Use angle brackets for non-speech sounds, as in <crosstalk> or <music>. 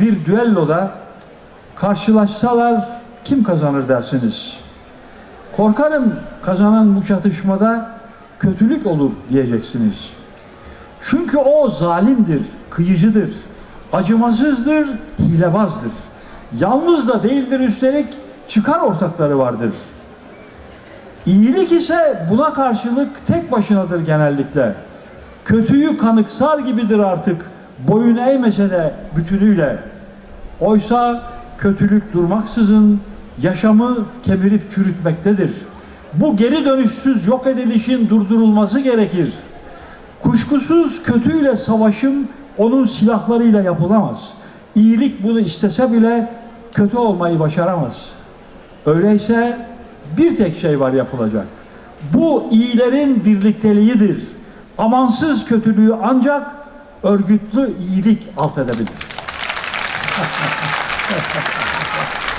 bir düelloda karşılaşsalar kim kazanır dersiniz? Korkarım kazanan bu çatışmada kötülük olur diyeceksiniz. Çünkü o zalimdir, kıyıcıdır, acımasızdır, hilebazdır. Yalnız da değildir üstelik çıkar ortakları vardır. İyilik ise buna karşılık tek başınadır genellikle. Kötüyü kanıksar gibidir artık, boyun eğmese de bütünüyle. Oysa kötülük durmaksızın yaşamı kemirip çürütmektedir. Bu geri dönüşsüz yok edilişin durdurulması gerekir. Kuşkusuz kötüyle savaşım onun silahlarıyla yapılamaz. İyilik bunu istese bile kötü olmayı başaramaz. Öyleyse bir tek şey var yapılacak. Bu iyilerin birlikteliğidir. Amansız kötülüğü ancak örgütlü iyilik alt edebilir. <laughs>